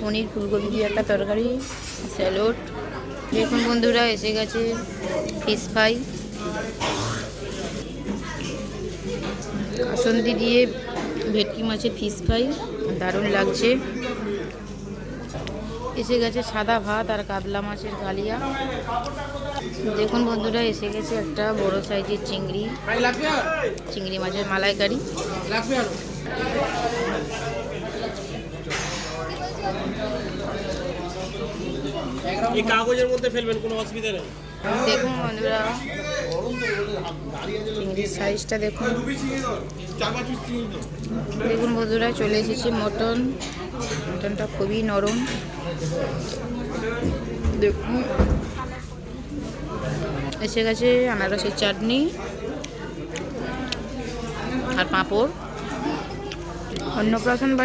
পনির ফুলকপি দিয়ে একটা তরকারি, স্যালোড। দেখুন বন্ধুরা, এসে গেছে ফিশ ফ্রাই কাসন্দি দিয়ে ভেটকি মাছের ফিশ ফ্রাই দারুণ লাগছে। এসে গেছে সাদা ভাত আর কাতলা মাছের কালিয়া। দেখুন বন্ধুরা, এসে গেছে একটা বড় সাইজের চিংড়ি। চিংড়ি মাছের মালাইকারি। এই কাগজের মধ্যে ফেলবেন, কোনো অসুবিধা নেই। দেখুন বন্ধুরা চিংড়ির সাইজটা দেখুন। দেখুন বন্ধুরা, চলে এসেছে মটন। মটনটা খুবই নরম। দেখুন। এসে গেছে আনারসের চাটনি আর পাঁপড়। অন্নপ্রাশন বাড়ি